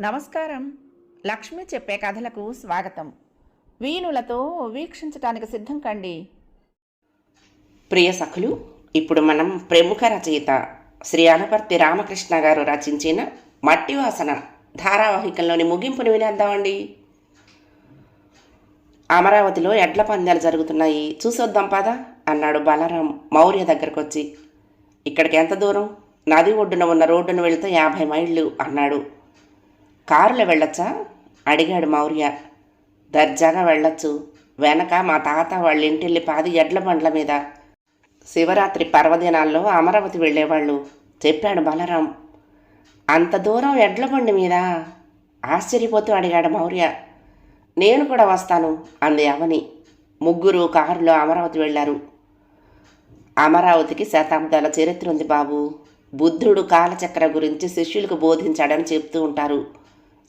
నమస్కారం. లక్ష్మి చెప్పే కథలకు స్వాగతం. వీణులతో వీక్షించటానికి సిద్ధం కండి. ప్రియ సఖులు ఇప్పుడు మనం ప్రముఖ రచయిత శ్రీ అనపర్తి రామకృష్ణ గారు రచించిన మట్టి వాసన ధారావాహికంలోని ముగింపుని వినేద్దామండి. అమరావతిలో ఎడ్ల పందాలు జరుగుతున్నాయి. చూసొద్దాం పదా అన్నాడు బలరాం మౌర్య దగ్గరకు వచ్చి ఇక్కడికి ఎంత దూరం? నది ఒడ్డున ఉన్న రోడ్డును వెళితే యాభై మైళ్ళు అన్నాడు. కారులో వెళ్ళొచ్చా? అడిగాడు మౌర్య. దర్జాగా వెళ్ళొచ్చు. వెనక మా తాత వాళ్ళ ఇంటిల్లి పాది ఎడ్ల బండ్ల మీద. శివరాత్రి పర్వదినాల్లో అమరావతి వెళ్ళేవాళ్ళు చెప్పాడు బలరాం. అంత దూరం ఎడ్ల బండి మీద? ఆశ్చర్యపోతూ అడిగాడు మౌర్య. నేను కూడా వస్తాను అంది అవని. ముగ్గురు కారులో అమరావతి వెళ్ళారు. అమరావతికి శతాబ్దాల చరిత్ర ఉంది బాబు. బుద్ధుడు కాలచక్ర గురించి శిష్యులకు బోధించాడని చెప్తూ ఉంటారు.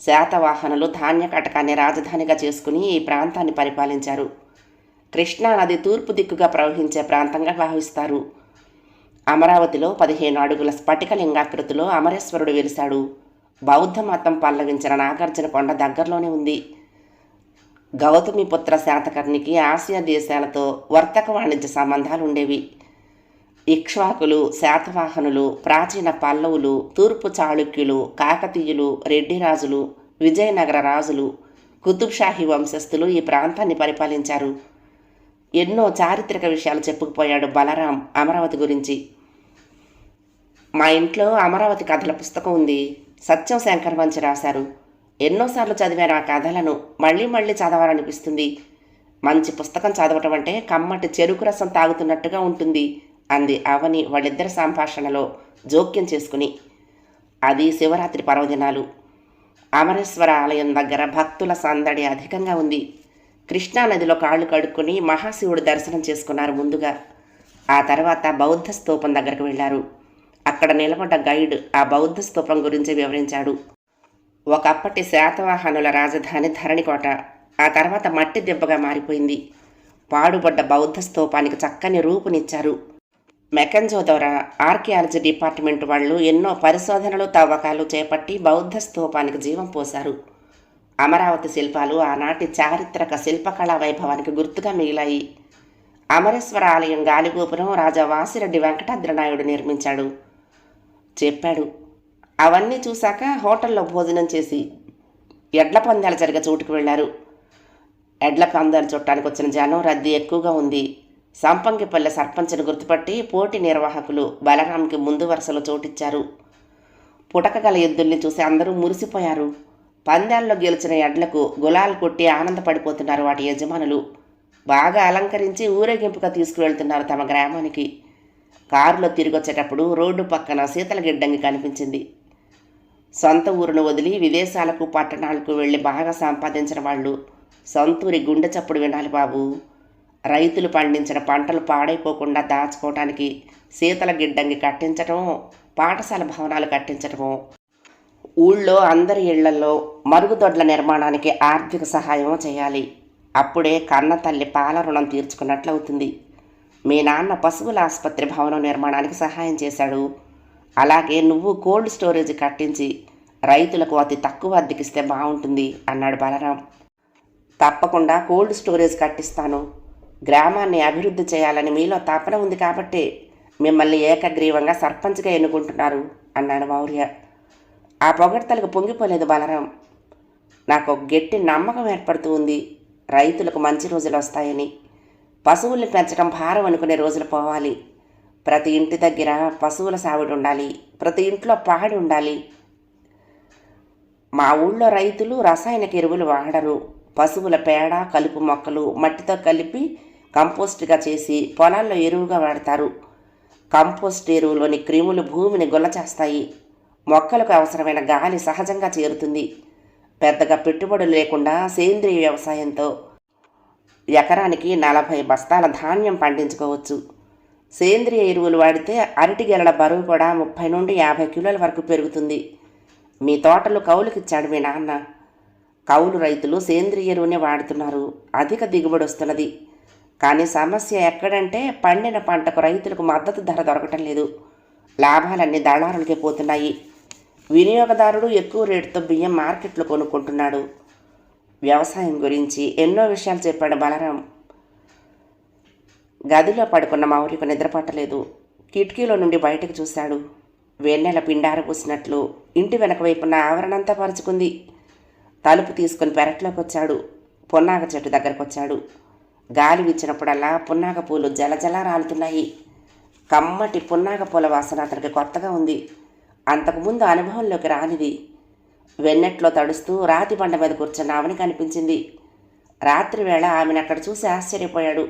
శాతవాహనులు ధాన్య కటకాన్ని రాజధానిగా చేసుకుని ఈ ప్రాంతాన్ని పరిపాలించారు. కృష్ణా నది తూర్పు దిక్కుగా ప్రవహించే ప్రాంతంగా భావిస్తారు. అమరావతిలో పదిహేను అడుగుల స్ఫటిక లింగాకృతిలో అమరేశ్వరుడు వెలిశాడు. బౌద్ధ మతం పల్లవించిన నాగార్జున కొండ దగ్గరలోనే ఉంది. గౌతమిపుత్ర శాతకర్ణికి ఆసియా దేశాలతో వర్తక వాణిజ్య సంబంధాలు ఉండేవి. ఇక్ష్వాకులు శాతవాహనులు ప్రాచీన పల్లవులు తూర్పు చాళుక్యులు కాకతీయులు రెడ్డి రాజులు విజయనగర రాజులు కుతుబ్షాహీ వంశస్థులు ఈ ప్రాంతాన్ని పరిపాలించారు. ఎన్నో చారిత్రక విషయాలు చెప్పుకుపోయాడు బలరాం అమరావతి గురించి. మా ఇంట్లో అమరావతి కథల పుస్తకం ఉంది. సత్యం శంకర్ వంచి రాశారు. ఎన్నోసార్లు చదివాను ఆ కథలను. మళ్ళీ మళ్ళీ చదవాలనిపిస్తుంది. మంచి పుస్తకం చదవటం అంటే కమ్మటి చెరుకు రసం తాగుతున్నట్టుగా ఉంటుంది. అంది అవని వాళ్ళిద్దరి సంభాషణలో జోక్యం చేసుకుని. అది శివరాత్రి పర్వదినాలు. అమరేశ్వర ఆలయం దగ్గర భక్తుల సందడి అధికంగా ఉంది. కృష్ణానదిలో కాళ్ళు కడుక్కొని మహాశివుడు దర్శనం చేసుకున్నారు ముందుగా. ఆ తర్వాత బౌద్ధ స్తూపం దగ్గరకు వెళ్ళారు. అక్కడ నిలబడ్డ గైడ్ ఆ బౌద్ధ స్తూపం గురించి వివరించాడు. ఒకప్పటి శాతవాహనుల రాజధాని ధరణికోట. ఆ తర్వాత మట్టి దెబ్బగా మారిపోయింది. పాడుబడ్డ బౌద్ధ స్తూపానికి చక్కని రూపునిచ్చారు. మెకంజో ద్వారా ఆర్కియాలజీ డిపార్ట్మెంట్ వాళ్ళు ఎన్నో పరిశోధనలు తవ్వకాలు చేపట్టి బౌద్ధ స్తూపానికి జీవం పోశారు. అమరావతి శిల్పాలు ఆనాటి చారిత్రక శిల్పకళా వైభవానికి గుర్తుగా మిగిలాయి. అమరేశ్వర ఆలయం గాలిగోపురం రాజా వాసిరెడ్డి వెంకటాద్రినాయుడు నిర్మించాడు. చెప్పాడు అవన్నీ చూశాక హోటల్లో భోజనం చేసి ఎడ్ల పందాలు జరిగే చోటుకు వెళ్ళారు. ఎడ్ల పందాలు చుట్టానికి వచ్చిన జనం రద్దీ ఎక్కువగా ఉంది. సంపంగిపల్లె సర్పంచ్ను గుర్తుపట్టి పోటీ నిర్వాహకులు బలరాంకి ముందు వరుసలో చోటిచ్చారు. పుటకగల ఎద్దుల్ని చూసి అందరూ మురిసిపోయారు. పందాల్లో గెలిచిన ఎడ్లకు గులాలు కొట్టి ఆనందపడిపోతున్నారు వాటి యజమానులు. బాగా అలంకరించి ఊరేగింపుగా తీసుకువెళ్తున్నారు తమ గ్రామానికి. కారులో తిరిగొచ్చేటప్పుడు రోడ్డు పక్కన శీతల గిడ్డంగి కనిపించింది. సొంత ఊరును వదిలి విదేశాలకు పట్టణాలకు వెళ్ళి బాగా సంపాదించిన వాళ్ళు సొంతూరి గుండె చప్పుడు వినాలి బాబు. రైతులు పండించిన పంటలు పాడైపోకుండా దాచుకోవటానికి శీతల గిడ్డంగి కట్టించటం పాఠశాల భవనాలు కట్టించటము ఊళ్ళో అందరి ఇళ్ళలో మరుగుదొడ్ల నిర్మాణానికి ఆర్థిక సహాయం చేయాలి. అప్పుడే కన్న తల్లి పాల రుణం తీర్చుకున్నట్లవుతుంది. మీ నాన్న పశువుల ఆసుపత్రి భవనం నిర్మాణానికి సహాయం చేశాడు. అలాగే నువ్వు కోల్డ్ స్టోరేజ్ కట్టించి రైతులకు అతి తక్కువ అద్దెకిస్తే బాగుంటుంది అన్నాడు బలరాం. తప్పకుండా కోల్డ్ స్టోరేజ్ కట్టిస్తాను. గ్రామాన్ని అభివృద్ధి చేయాలని మీలో తపన ఉంది కాబట్టి మిమ్మల్ని ఏకగ్రీవంగా సర్పంచ్గా ఎన్నుకుంటున్నారు అన్నాడు మౌర్య. ఆ పొగడ్తలకు పొంగిపోలేదు బలరాం. నాకు గట్టి నమ్మకం ఏర్పడుతూ ఉంది. రైతులకు మంచి రోజులు వస్తాయని. పశువుల్ని పెంచడం భారం అనుకునే రోజులు పోవాలి. ప్రతి ఇంటి దగ్గర పశువుల సావిడి ఉండాలి. ప్రతి ఇంట్లో పాడి ఉండాలి. మా ఊళ్ళో రైతులు రసాయనిక ఎరువులు వాడరు. పశువుల పేడ కలుపు మొక్కలు మట్టితో కలిపి కంపోస్ట్గా చేసి పొలాల్లో ఎరువుగా వాడతారు. కంపోస్ట్ ఎరువులోని క్రిములు భూమిని గుల్ల చేస్తాయి మొక్కలకు అవసరమైన గాలి సహజంగా చేరుతుంది. పెద్దగా పెట్టుబడులు లేకుండా సేంద్రియ వ్యవసాయంతో ఎకరానికి నలభై బస్తాల ధాన్యం పండించుకోవచ్చు. సేంద్రియ ఎరువులు వాడితే అరటి గెలల బరువు కూడా ముప్పై నుండి యాభై కిలోల వరకు పెరుగుతుంది. మీ తోటలు కౌలుకిచ్చాడు మీ నాన్న. కౌలు రైతులు సేంద్రియ ఎరువునే వాడుతున్నారు. అధిక దిగుబడి వస్తున్నది. కానీ సమస్య ఎక్కడంటే పండిన పంటకు రైతులకు మద్దతు ధర దొరకటం లేదు. లాభాలన్నీ దళారులకే పోతున్నాయి. వినియోగదారుడు ఎక్కువ రేటుతో బియ్యం మార్కెట్లో కొనుక్కుంటున్నాడు. వ్యవసాయం గురించి ఎన్నో విషయాలు చెప్పాడు బలరాం. గదిలో పడుకున్న మౌర్యకు నిద్రపట్టలేదు. కిటికీలో నుండి బయటకు చూశాడు. వెన్నెల పిండార పూసినట్లు ఇంటి వెనక వైపున్న ఆవరణంతా పరుచుకుంది. తలుపు తీసుకుని పెరట్లోకి వచ్చాడు పొన్నాగ చెట్టు దగ్గరకు వచ్చాడు గాలి వీచినప్పుడల్లా పున్నాగ పూలు జలజల రాలుతున్నాయి. కమ్మటి పున్నాగ పూల వాసన అతనికి కొత్తగా ఉంది. అంతకుముందు అనుభవంలోకి రానిది. వెన్నెట్లో తడుస్తూ రాతి బండ మీద కూర్చున్న ఆమెని కనిపించింది. రాత్రివేళ ఆమెను అక్కడ చూసి ఆశ్చర్యపోయాడు.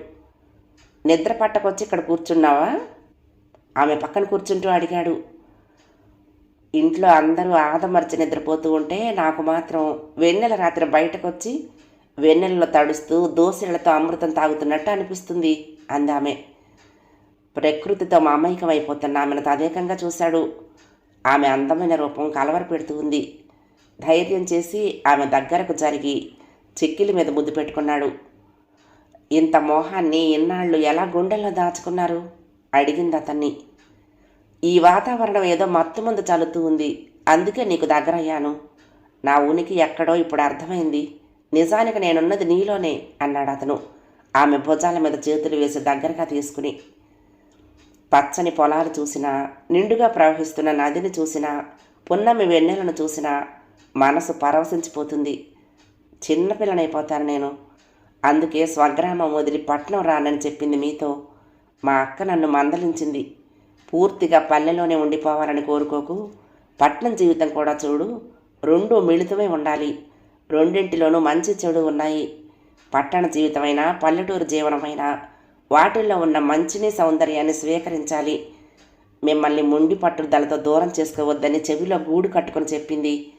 నిద్ర పట్టకొచ్చి ఇక్కడ కూర్చున్నావా? ఆమె పక్కన కూర్చుంటూ అడిగాడు. ఇంట్లో అందరూ ఆదమర్చి నిద్రపోతూ ఉంటే నాకు మాత్రం వెన్నెల రాత్రి బయటకొచ్చి వెన్నెలలో తడుస్తూ దోశలతో అమృతం తాగుతున్నట్టు అనిపిస్తుంది అందామె. ప్రకృతితో మమైకం అయిపోతున్న ఆమెను తదేకంగా చూశాడు. ఆమె అందమైన రూపం కలవర పెడుతూ ఉంది. ధైర్యం చేసి ఆమె దగ్గరకు జరిగి చిక్కిలి మీద ముద్దు పెట్టుకున్నాడు. ఇంత మోహాన్ని ఇన్నాళ్ళు ఎలా గుండెల్లో దాచుకున్నారు? అడిగింది అతన్ని. ఈ వాతావరణం ఏదో మత్తు ముందు చల్లుతూ ఉంది. అందుకే నీకు దగ్గరయ్యాను. నా ఉనికి ఎక్కడో ఇప్పుడు అర్థమైంది. నిజానికి నేనున్నది నీలోనే అన్నాడు అతను. ఆమె భుజాల మీద చేతులు వేసి దగ్గరగా తీసుకుని పచ్చని పొలాలు చూసినా నిండుగా ప్రవహిస్తున్న నదిని చూసినా పున్నమి వెన్నెలను చూసినా మనసు పరవశించిపోతుంది. చిన్నపిల్లనైపోతాను నేను. అందుకే స్వగ్రామం వదిలి పట్నం రానని చెప్పింది మీతో. మా అక్క నన్ను మందలించింది. పూర్తిగా పల్లెలోనే ఉండిపోవాలని కోరుకోకు. పట్నం జీవితం కూడా చూడు రెండు మిళితమై ఉండాలి. రెండింటిలోనూ మంచి చెడు ఉన్నాయి. పట్టణ జీవితమైనా పల్లెటూరు జీవనమైనా వాటిల్లో ఉన్న మంచిని సౌందర్యాన్ని స్వీకరించాలి. మిమ్మల్ని ముండి పట్టుదలతో దూరం చేసుకోవద్దని చెవిలో గూడు కట్టుకొని చెప్పింది.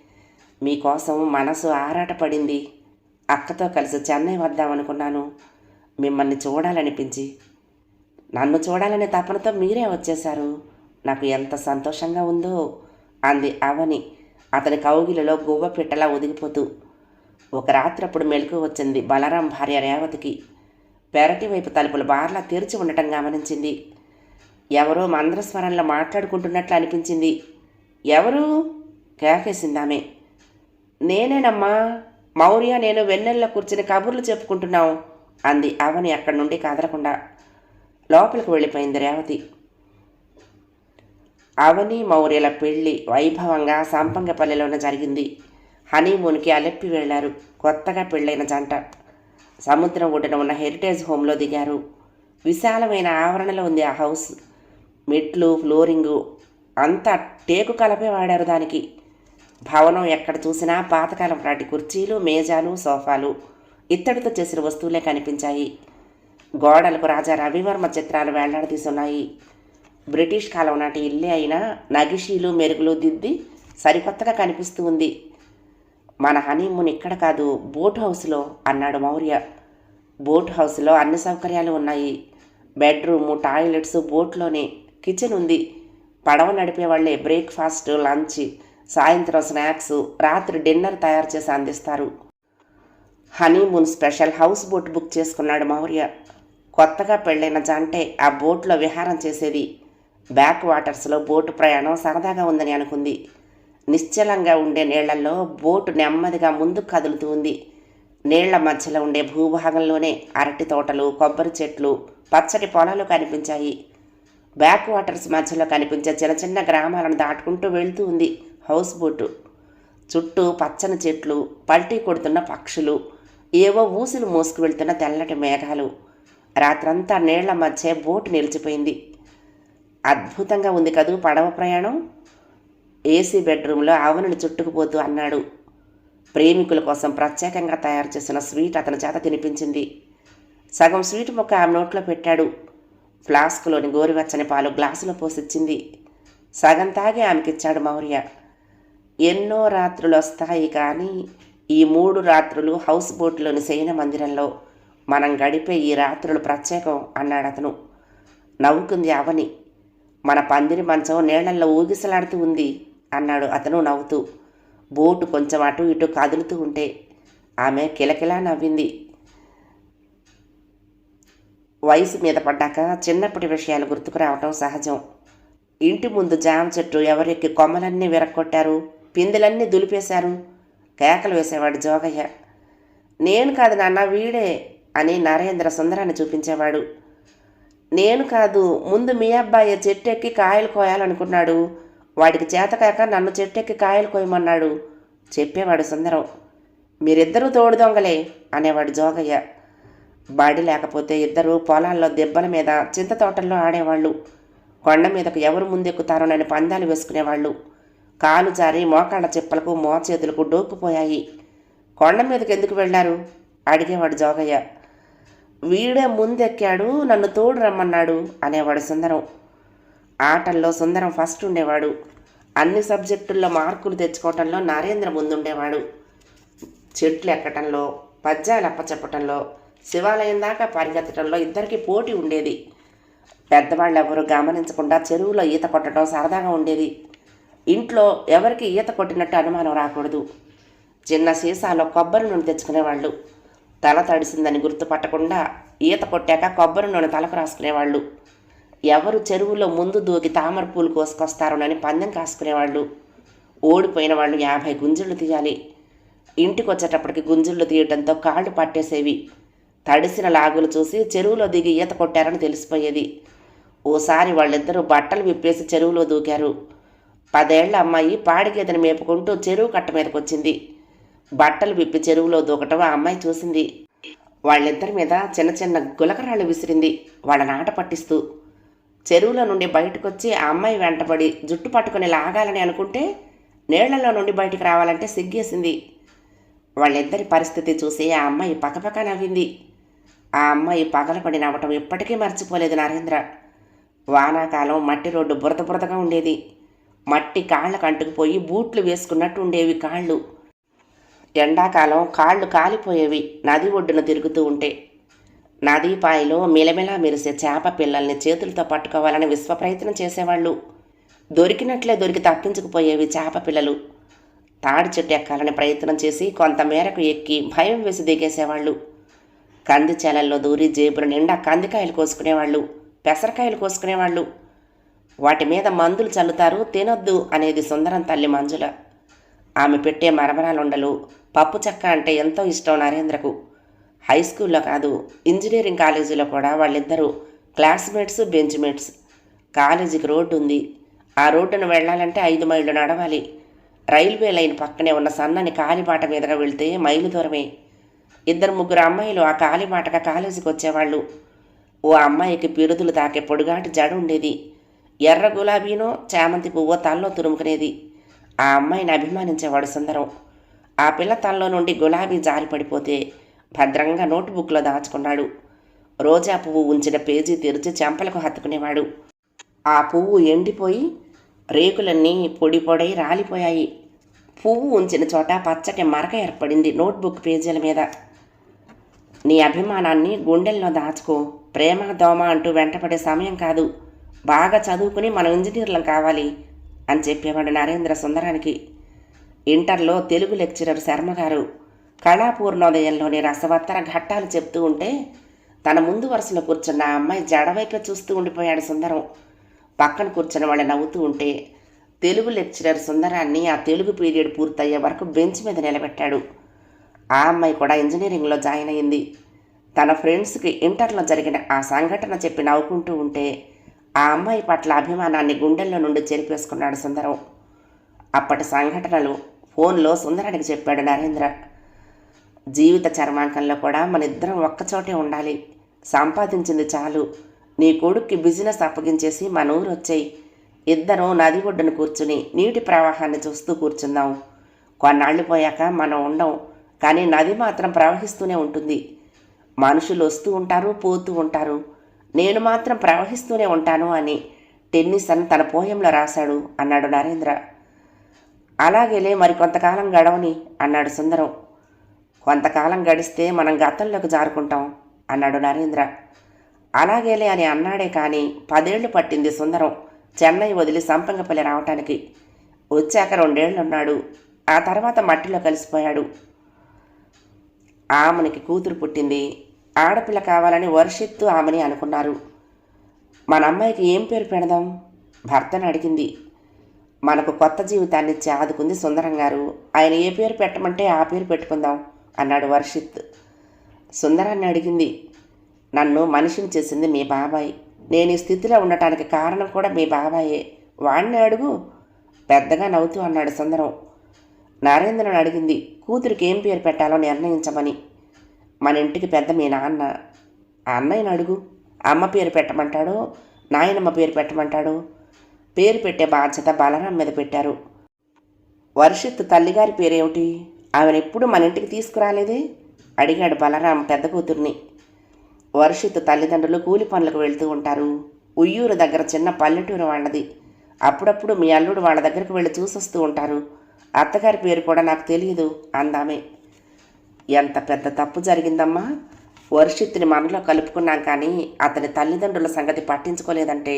మీకోసం మనసు ఆరాటపడింది. అక్కతో కలిసి చెన్నై వద్దామనుకున్నాను. మిమ్మల్ని చూడాలనిపించి. నన్ను చూడాలనే తపనతో మీరే వచ్చేశారు. నాకు ఎంత సంతోషంగా ఉందో అంది అవని. అతని కౌగిలిలో గువ్వ పిట్టలా ఒదిగిపోతూ ఒక రాత్రి అప్పుడు మెలకు వచ్చింది. బలరాం భార్య రేవతికి పెరటి వైపు తలుపులు బార్లా తెరిచి ఉండటం గమనించింది. ఎవరో మంద్రస్వరంలో మాట్లాడుకుంటున్నట్లు అనిపించింది. ఎవరు? కేకేసింది ఆమె. నేనేనమ్మా మౌర్య నేను వెన్నెల్లో కూర్చుని కబుర్లు చెప్పుకుంటున్నాం అంది అవని అక్కడి నుండి కదలకుండా. లోపలికి వెళ్ళిపోయింది రేవతి. అవని మౌర్యల పెళ్ళి వైభవంగా సంపంగపల్లిలోనే జరిగింది. హనీమూన్కి అలెప్పి వెళ్ళారు. కొత్తగా పెళ్ళైన జంట. సముద్రం ఒడ్డున ఉన్న హెరిటేజ్ హోమ్లో దిగారు. విశాలమైన ఆవరణలో ఉంది ఆ హౌస్. మెట్లు ఫ్లోరింగు అంతా టేకు కలపే వాడారు దానికి. భవనం ఎక్కడ చూసినా పాతకాలం నాటి కుర్చీలు మేజాలు సోఫాలు. ఇత్తడితో చేసిన వస్తువులే కనిపించాయి. గోడలకు రాజా రవివర్మ చిత్రాలు వేలాడదీసున్నాయి. బ్రిటిష్ కాలం నాటి ఇల్లే అయినా నగిషీలు మెరుగులు దిద్ది సరికొత్తగా కనిపిస్తూ ఉంది. మన హనీమూన్ ఇక్కడ కాదు బోట్ హౌస్లో అన్నాడు మౌర్య. బోట్ హౌస్లో అన్ని సౌకర్యాలు ఉన్నాయి. బెడ్రూము టాయిలెట్స్ బోట్లోనే కిచెన్ ఉంది. పడవ నడిపే వాళ్ళే బ్రేక్ఫాస్ట్ లంచ్ సాయంత్రం స్నాక్స్ రాత్రి డిన్నర్ తయారు చేసి అందిస్తారు. Honeymoon special house boat book చేసుకున్నాడు మౌర్య. కొత్తగా పెళ్ళైన జంటే ఆ బోట్లో విహారం చేసేది. బ్యాక్ వాటర్స్లో బోటు ప్రయాణం సరదాగా ఉందని అనుకుంది. నిశ్చలంగా ఉండే నీళ్ళలో బోటు నెమ్మదిగా ముందుకు కదులుతూ ఉంది. నీళ్ళ మధ్యలో ఉండే భూభాగంలోనే అరటి తోటలు కొబ్బరి చెట్లు పచ్చటి పొలాలు కనిపించాయి. బ్యాక్ వాటర్స్ మధ్యలో కనిపించే చిన్న చిన్న గ్రామాలను దాటుకుంటూ వెళ్తూ ఉంది హౌస్ బోటు. చుట్టూ పచ్చని చెట్లు పల్టీ కొడుతున్న పక్షులు ఏవో ఊసులు మోసుకు వెళ్తున్న తెల్లటి మేఘాలు. రాత్రంతా నీళ్ళ మధ్య బోటు నిలిచిపోయింది. అద్భుతంగా ఉంది కదూ పడవ ప్రయాణం. ఏసీ బెడ్రూమ్లో ఆవనుని చుట్టుకుపోతూ అన్నాడు. ప్రేమికుల కోసం ప్రత్యేకంగా తయారు చేసిన స్వీట్ అతని చేత తినిపించింది. సగం స్వీట్ ముక్క ఆమె నోట్లో పెట్టాడు. ఫ్లాస్క్లోని గోరువెచ్చని పాలు గ్లాసులో పోసిచ్చింది. సగం తాగి ఆమెకిచ్చాడు మౌర్య. ఎన్నో రాత్రులు వస్తాయి కానీ ఈ మూడు రాత్రులు హౌస్ బోట్లోని శయన మందిరంలో మనం గడిపే ఈ రాత్రులు ప్రత్యేకం అన్నాడు అతను. నవ్వుకుంది అవని. మన పందిరి మంచం నీళ్ళల్లో ఊగిసలాడుతూ ఉంది. అన్నాడు అతను నవ్వుతూ. బోటు కొంచెం అటు ఇటు కదులుతూ ఉంటే ఆమె కిలకిలా నవ్వింది. వయసు మీద పడ్డాక చిన్నప్పటి విషయాలు గుర్తుకు రావటం సహజం. ఇంటి ముందు జామ చెట్టు ఎవరెక్కి కొమ్మలన్నీ విరక్కొట్టారు పిందెలన్నీ దులిపేశారు కేకలు వేసేవాడు జోగయ్య. నేను కాదు నాన్న వీడే అని నరేంద్ర సుందరాన్ని చూపించేవాడు. నేను కాదు ముందు మీ అబ్బాయి చెట్టు ఎక్కి కాయలు కోయాలనుకున్నాడు వాడికి చేతకాక నన్ను చెట్టెక్కి కాయలు కోయమన్నాడు చెప్పేవాడు సుందరం. మీరిద్దరూ తోడు దొంగలే అనేవాడు జోగయ్య. బాడీ లేకపోతే ఇద్దరు పొలాల్లో దెబ్బల మీద చింత తోటల్లో ఆడేవాళ్ళు. కొండ మీదకు ఎవరు ముందెక్కుతారోనని పందాలు వేసుకునేవాళ్ళు. కాలు జారి మోకాళ్ళ చిప్పలకు మోచేతులకు డోక్కుపోయాయి కొండ మీదకి ఎందుకు వెళ్ళారు? అడిగేవాడు జోగయ్య. వీడే ముందెక్కాడు నన్ను తోడు రమ్మన్నాడు అనేవాడు సుందరం. ఆటల్లో సుందరం ఫస్ట్ ఉండేవాడు. అన్ని సబ్జెక్టుల్లో మార్కులు తెచ్చుకోవటంలో నరేంద్ర ముందుండేవాడు. చెట్లు ఎక్కటంలో పద్యాలు అప్పచెప్పటంలో శివాలయం దాకా పరిగెత్తడంలో ఇద్దరికి పోటీ ఉండేది. పెద్దవాళ్ళు ఎవరు గమనించకుండా చెరువులో ఈత కొట్టడం సరదాగా ఉండేది. ఇంట్లో ఎవరికి ఈత కొట్టినట్టు అనుమానం రాకూడదు. చిన్న సీసాలో కొబ్బరి నూనె తెచ్చుకునేవాళ్ళు. తల తడిసిందని గుర్తుపట్టకుండా ఈత కొట్టాక కొబ్బరి నూనె తలకు రాసుకునేవాళ్ళు. ఎవరు చెరువులో ముందు దూకి తామర పూలు కోసుకొస్తారోనని పందెం కాసుకునేవాళ్ళు ఓడిపోయిన వాళ్ళు యాభై గుంజుళ్ళు తీయాలి. ఇంటికి వచ్చేటప్పటికి గుంజుళ్ళు తీయటంతో కాళ్ళు పట్టేసేవి. తడిసిన లాగులు చూసి చెరువులో దిగి ఈత కొట్టారని తెలిసిపోయేది. ఓసారి వాళ్ళిద్దరూ బట్టలు విప్పేసి చెరువులో దూకారు. పదేళ్ళ అమ్మాయి పాడిగేదెని మేపుకుంటూ చెరువు కట్ట మీదకి వచ్చింది బట్టలు విప్పి చెరువులో దూకటం ఆ అమ్మాయి చూసింది. వాళ్ళిద్దరి మీద చిన్న చిన్న గులకరాళ్ళు విసిరింది. వాళ్ళ నాట పట్టిస్తూ చెరువులో నుండి బయటకొచ్చి ఆ అమ్మాయి వెంటబడి జుట్టు పట్టుకుని లాగాలని అనుకుంటే నీళ్ళలో నుండి బయటికి రావాలంటే సిగ్గేసింది. వాళ్ళిద్దరి పరిస్థితి చూసి ఆ అమ్మాయి పక్కపక్క నవ్వింది. ఆ అమ్మాయి పగలపడి నవ్వటం ఇప్పటికీ మర్చిపోలేదు నరేంద్ర. వానాకాలం మట్టి రోడ్డు బురద బురదగా ఉండేది. మట్టి కాళ్ళకు అంటుకుపోయి బూట్లు వేసుకున్నట్టు ఉండేవి కాళ్ళు. ఎండాకాలం కాళ్ళు కాలిపోయేవి నది ఒడ్డున తిరుగుతూ ఉంటే. నదీపాయలో మిలమిలా మెరిసే చేప పిల్లల్ని చేతులతో పట్టుకోవాలని విశ్వ ప్రయత్నం చేసేవాళ్ళు. దొరికినట్లే దొరికి తప్పించుకుపోయేవి చేప పిల్లలు. తాడి చెట్టు ఎక్కాలని ప్రయత్నం చేసి కొంతమేరకు ఎక్కి భయం వేసి దిగేసేవాళ్ళు. కంది చేలల్లో దూరి జేబుల నిండా కందికాయలు కోసుకునేవాళ్ళు. పెసరకాయలు కోసుకునేవాళ్ళు. వాటి మీద మందులు చల్లుతారు తినొద్దు అనేది సుందరం తల్లి మంజుల. ఆమె పెట్టే మరమరాలుండలు పప్పు చెక్క అంటే ఎంతో ఇష్టం నరేంద్రకు. హై స్కూల్లో కాదు ఇంజనీరింగ్ కాలేజీలో కూడా వాళ్ళిద్దరూ క్లాస్మేట్స్ బెంచ్మేట్స్. కాలేజీకి రోడ్డు ఉంది. ఆ రోడ్డును వెళ్ళాలంటే ఐదు మైళ్ళు నడవాలి. రైల్వే లైన్ పక్కనే ఉన్న సన్నని కాలిబాట మీదుగా వెళ్తే మైలు దూరమే. ఇద్దరు ముగ్గురు అమ్మాయిలు ఆ కాలిబాటగా కాలేజీకి వచ్చేవాళ్ళు. ఓ అమ్మాయికి పిరుదులు తాకే పొడుగాటి జడ ఉండేది. ఎర్ర గులాబీనో చామంతి పువ్వో తల్లో తురుముకునేది. ఆ అమ్మాయిని అభిమానించేవాడు సుందరం. ఆ పిల్ల తల్లో నుండి గులాబీ జారి పడిపోతే భద్రంగా నోటుబుక్లో దాచుకున్నాడు. రోజా పువ్వు ఉంచిన పేజీ తెరిచి చెంపలకు హత్తుకునేవాడు. ఆ పువ్వు ఎండిపోయి రేకులన్నీ పొడి పొడై రాలిపోయాయి. పువ్వు ఉంచిన చోట పచ్చటి మరక ఏర్పడింది నోట్బుక్ పేజీల మీద. నీ అభిమానాన్ని గుండెల్లో దాచుకో. ప్రేమ దోమ అంటూ వెంటపడే సమయం కాదు. బాగా చదువుకుని మనం ఇంజనీర్లం కావాలి అని చెప్పేవాడు నరేంద్ర సుందరానికి. ఇంటర్లో తెలుగు లెక్చరర్ శర్మ గారు కళాపూర్ణోదయంలోని రసవత్తర ఘట్టాలు చెప్తూ ఉంటే తన ముందు వరుసలో కూర్చున్న ఆ అమ్మాయి జడవైపే చూస్తూ ఉండిపోయాడు సుందరం. పక్కన కూర్చున్న వాళ్ళు నవ్వుతూ ఉంటే తెలుగు లెక్చరర్ సుందరాన్ని ఆ తెలుగు పీరియడ్ పూర్తయ్యే వరకు బెంచ్ మీద నిలబెట్టాడు. ఆ అమ్మాయి కూడా ఇంజనీరింగ్లో జాయిన్ అయింది తన ఫ్రెండ్స్కి ఇంటర్లో జరిగిన ఆ సంఘటన చెప్పి నవ్వుకుంటూ ఉంటే ఆ అమ్మాయి పట్ల అభిమానాన్ని గుండెల్లో నుండి చెరిపేసుకున్నాడు సుందరం. అప్పటి సంఘటనలు ఫోన్లో సుందరానికి చెప్పాడు నరేంద్ర. జీవిత చర్మాంకంలో కూడా మన ఇద్దరం ఒక్కచోటే ఉండాలి. సంపాదించింది చాలు. నీ కొడుక్కి బిజినెస్ అప్పగించేసి మన ఊరు వచ్చాయి. ఇద్దరం నది ఒడ్డున కూర్చుని నీటి ప్రవాహాన్ని చూస్తూ కూర్చుందాం. కొన్నాళ్ళు పోయాక మనం ఉండం కానీ నది మాత్రం ప్రవహిస్తూనే ఉంటుంది. మనుషులు వస్తూ ఉంటారు పోతూ ఉంటారు. నేను మాత్రం ప్రవహిస్తూనే ఉంటాను అని టెన్నిసన్ తన పోయంలో రాశాడు అన్నాడు నరేంద్ర. అలాగేలే మరి కొంతకాలం గడవని అన్నాడు సుందరం. కొంతకాలం గడిస్తే మనం గతంలోకి జారుకుంటాం అన్నాడు నరేంద్ర. అలాగేలే అని అన్నాడే కానీ పదేళ్ళు పట్టింది సుందరం చెన్నై వదిలి సంపంగపల్లి రావటానికి. వచ్చాక రెండేళ్ళున్నాడు ఆ తర్వాత మట్టిలో కలిసిపోయాడు. ఆమెనికి కూతురు పుట్టింది ఆడపిల్ల కావాలని వర్షిత్తు ఆమెని అనుకున్నారు. మన అమ్మాయికి ఏం పేరు పెడదాం? భర్తను అడిగింది. మనకు కొత్త జీవితాన్ని ఇచ్చి ఆదుకుంది సుందరం గారు. ఆయన ఏ పేరు పెట్టమంటే ఆ పేరు పెట్టుకుందాం. అన్నాడు వర్షిత్. సుందరాన్ని అడిగింది నన్ను మనిషిని చేసింది మీ బాబాయ్. నేను ఈ స్థితిలో ఉండటానికి కారణం కూడా మీ బాబాయే. వాణ్ణి అడుగు. పెద్దగా నవ్వుతూ అన్నాడు సుందరం. నరేంద్రను అడిగింది కూతురికి ఏం పేరు పెట్టాలో నిర్ణయించమని మన ఇంటికి పెద్ద మీ నాన్న. అన్నయ్యని అడుగు. అమ్మ పేరు పెట్టమంటాడో? నాయనమ్మ పేరు పెట్టమంటాడో? పేరు పెట్టే బాధ్యత బలరాం మీద పెట్టారు. వర్షిత్ తల్లిగారి పేరేమిటి? ఆమెను ఎప్పుడు మన ఇంటికి తీసుకురాలేదే? అడిగాడు బలరాం పెద్ద కూతుర్ని. వర్షిత్ తల్లిదండ్రులు కూలి పనులకు వెళ్తూ ఉంటారు. ఉయ్యూరు దగ్గర చిన్న పల్లెటూరు వాళ్ళది. అప్పుడప్పుడు మీ అల్లుడు వాళ్ళ దగ్గరకు వెళ్ళి చూసొస్తూ ఉంటారు. అత్తగారి పేరు కూడా నాకు తెలియదు అందామే. ఎంత పెద్ద తప్పు జరిగిందమ్మా! వర్షిత్ని మనలో కలుపుకున్నాం కానీ అతని తల్లిదండ్రుల సంగతి పట్టించుకోలేదంటే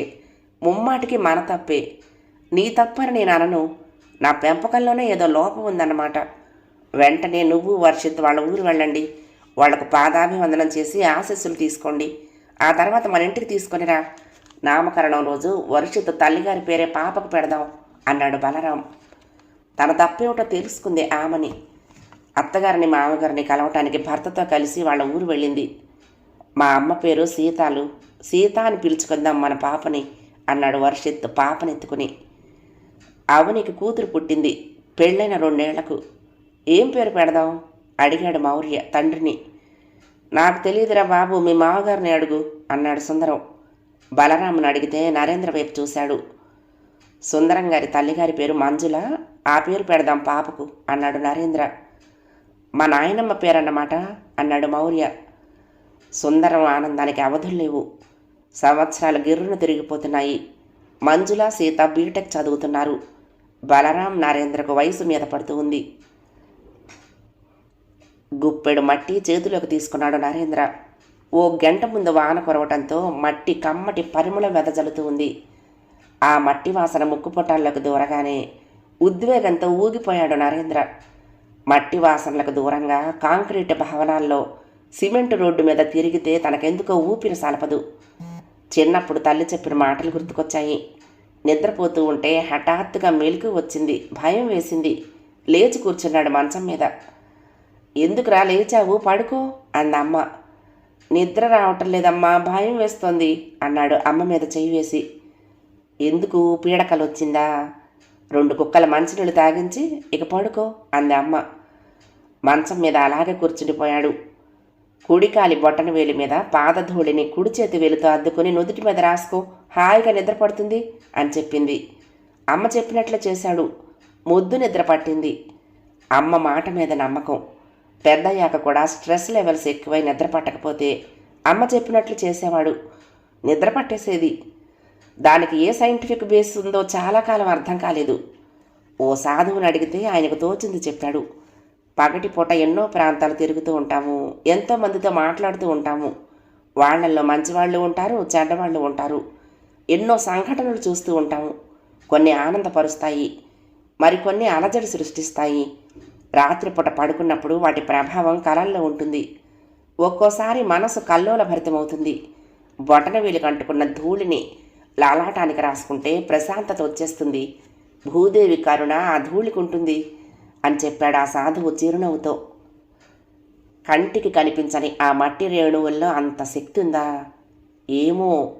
ముమ్మాటికి మన తప్పే. నీ తప్పని నేను అనను. నా పెంపకంలోనే ఏదో లోపం ఉందన్నమాట. వెంటనే నువ్వు వర్షిత్ వాళ్ళ ఊరు వెళ్ళండి. వాళ్ళకు పాదాభివందనం చేసి ఆశస్సులు తీసుకోండి. ఆ తర్వాత మన ఇంటికి తీసుకొనిరా నామకరణం రోజు వర్షిత్ తల్లిగారి పేరే పాపకు పెడదాం అన్నాడు బలరాం. తన తప్పేమిటో తెలుసుకుంది ఆమెని. అత్తగారిని మామగారిని కలవటానికి భర్తతో కలిసి వాళ్ళ ఊరు వెళ్ళింది. మా అమ్మ పేరు సీతాలు. సీత అని పిలుచుకుందాం మన పాపని అన్నాడు వర్షిత్ పాపనెత్తుకుని. అవనికి కూతురు పుట్టింది. పెళ్ళైన రెండేళ్ళకు. ఏం పేరు పెడదాం? అడిగాడు మౌర్య తండ్రిని. నాకు తెలియదురా బాబు మీ మామగారిని అడుగు అన్నాడు సుందరం. బలరాముని అడిగితే నరేంద్ర వైపు చూశాడు. సుందరం గారి తల్లిగారి పేరు మంజుల? ఆ పేరు పెడదాం పాపకు అన్నాడు నరేంద్ర. మా నాయనమ్మ పేరన్నమాట అన్నాడు మౌర్య. సుందరం ఆనందానికి అవధులు లేవు. సంవత్సరాలు గిర్రును తిరిగిపోతున్నాయి. మంజుల సీత బీటెక్ చదువుతున్నారు. బలరాం నరేంద్రకు వయసు మీద పడుతూ ఉంది. గుప్పెడు మట్టి చేతిలోకి తీసుకున్నాడు నరేంద్ర. ఓ గంట ముందు వాన కురవటంతో మట్టి కమ్మటి పరిమళం వెదజల్లుతూ ఉంది ఆ మట్టి వాసన ముక్కు పొట్టాల్లోకి దూరగానే ఉద్వేగంతో ఊగిపోయాడు నరేంద్ర. మట్టి వాసనలకు దూరంగా కాంక్రీట్ భవనాల్లో సిమెంట్ రోడ్డు మీద తిరిగితే తనకెందుకో ఊపిరి సలపదు. చిన్నప్పుడు తల్లి చెప్పిన మాటలు గుర్తుకొచ్చాయి. నిద్రపోతూ ఉంటే హఠాత్తుగా మెలకు వచ్చింది భయం వేసింది. లేచి కూర్చున్నాడు మంచం మీద. ఎందుకురా లేచావు? పడుకో అందమ్మ నిద్ర రావటం లేదమ్మా భయం వేస్తోంది అన్నాడు అమ్మ మీద చెయ్యి వేసి. ఎందుకు? పీడకలు వచ్చిందా రెండు కుక్కల మంచినీళ్ళు తాగించి ఇక పడుకో అంది అమ్మ. మంచం మీద అలాగే కూర్చుండిపోయాడు కుడికాలి బొట్టన వేలి మీద పాదధూళిని కుడి చేతి వేలితో అద్దుకుని నుదుటి మీద రాసుకో హాయిగా నిద్రపడుతుంది అని చెప్పింది. అమ్మ చెప్పినట్లు చేశాడు. ముద్దు నిద్ర పట్టింది. అమ్మ మాట మీద నమ్మకం. పెద్దయ్యాక కూడా స్ట్రెస్ లెవెల్స్ ఎక్కువై నిద్ర పట్టకపోతే అమ్మ చెప్పినట్లు చేసేవాడు. నిద్ర పట్టేసేది. దానికి ఏ సైంటిఫిక్ బేస్ ఉందో చాలా కాలం అర్థం కాలేదు. ఓ సాధువుని అడిగితే ఆయనకు తోచింది చెప్పాడు. పగటిపూట ఎన్నో ప్రాంతాలు తిరుగుతూ ఉంటాము. ఎంతో మందితో మాట్లాడుతూ ఉంటాము. వాళ్ళల్లో మంచివాళ్ళు ఉంటారు చెడ్డవాళ్ళు ఉంటారు. ఎన్నో సంఘటనలు చూస్తూ ఉంటాము. కొన్ని ఆనందపరుస్తాయి. మరికొన్ని అలజడి సృష్టిస్తాయి. రాత్రిపూట పడుకున్నప్పుడు వాటి ప్రభావం కలల్లో ఉంటుంది. ఒక్కోసారి మనసు కల్లోల భరితమవుతుంది. బొటన వేలికి కంటుకున్న ధూళిని లాలాటానికి రాసుకుంటే ప్రశాంతత వచ్చేస్తుంది. భూదేవి కరుణ ఆ ధూళికి ఉంటుంది అని చెప్పాడు ఆ సాధువు చిరునవ్వుతో. కంటికి కనిపించని ఆ మట్టి రేణువుల్లో అంత శక్తి ఉందా? ఏమో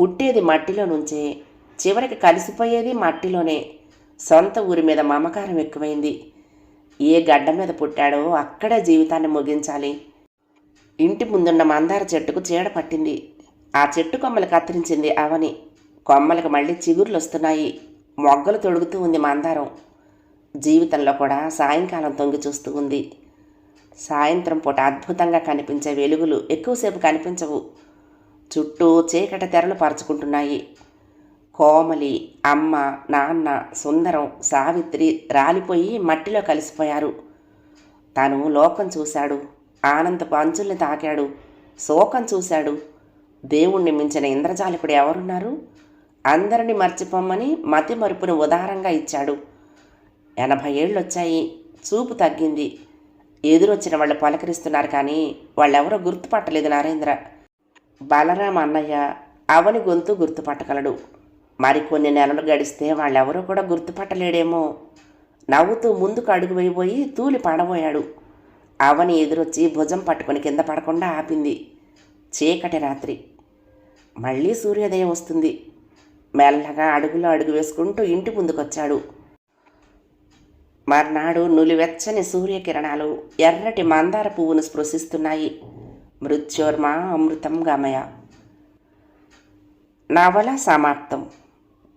పుట్టేది మట్టిలో నుంచే చివరికి కలిసిపోయేది మట్టిలోనే. సొంత ఊరి మీద మమకారం ఎక్కువైంది. ఏ గడ్డ మీద పుట్టాడో అక్కడే జీవితాన్ని ముగించాలి. ఇంటి ముందున్న మందార చెట్టుకు చీడ పట్టింది. ఆ చెట్టు కొమ్మలు కత్తిరించింది అవని. కొమ్మలకు మళ్ళీ చిగుర్లు వస్తున్నాయి మొగ్గలు తొడుగుతూ ఉంది మందారం. జీవితంలో కూడా సాయంకాలం తొంగి చూస్తూ ఉంది. సాయంత్రం పూట అద్భుతంగా కనిపించే వెలుగులు ఎక్కువసేపు కనిపించవు. చుట్టూ చీకటి తెరలు పరుచుకుంటున్నాయి. కోమలి అమ్మ నాన్న సుందరం సావిత్రి రాలిపోయి మట్టిలో కలిసిపోయారు. తను లోకం చూశాడు. ఆనందపు అంచుల్ని తాకాడు. శోకం చూశాడు. దేవుణ్ణి మించిన ఇంద్రజాలికుడు ఎవరున్నారు? అందరిని మర్చిపోమ్మని మతి మరుపును ఉదారంగా ఇచ్చాడు. ఎనభై ఏళ్ళు వచ్చాయి చూపు తగ్గింది. ఎదురొచ్చిన వాళ్ళు పలకరిస్తున్నారు కానీ వాళ్ళెవరో గుర్తుపట్టలేదు నరేంద్ర. బలరామ అన్నయ్య అవని గొంతు గుర్తుపట్టగలడు. మరికొన్ని నెలలు గడిస్తే వాళ్ళెవరూ కూడా గుర్తుపట్టలేడేమో. నవ్వుతూ ముందుకు అడుగు వేయబోయి తూలి పడబోయాడు. అవని ఎదురొచ్చి భుజం పట్టుకొని కింద పడకుండా ఆపింది. చీకటి రాత్రి. మళ్ళీ సూర్యోదయం వస్తుంది. మెల్లగా అడుగులో అడుగు వేసుకుంటూ ఇంటి ముందుకొచ్చాడు. మర్నాడు నులివెచ్చని సూర్యకిరణాలు ఎర్రటి మందార పువ్వును స్పృశిస్తున్నాయి. మృత్యోర్మ అమృతం గమయ. నవల సమాప్తం.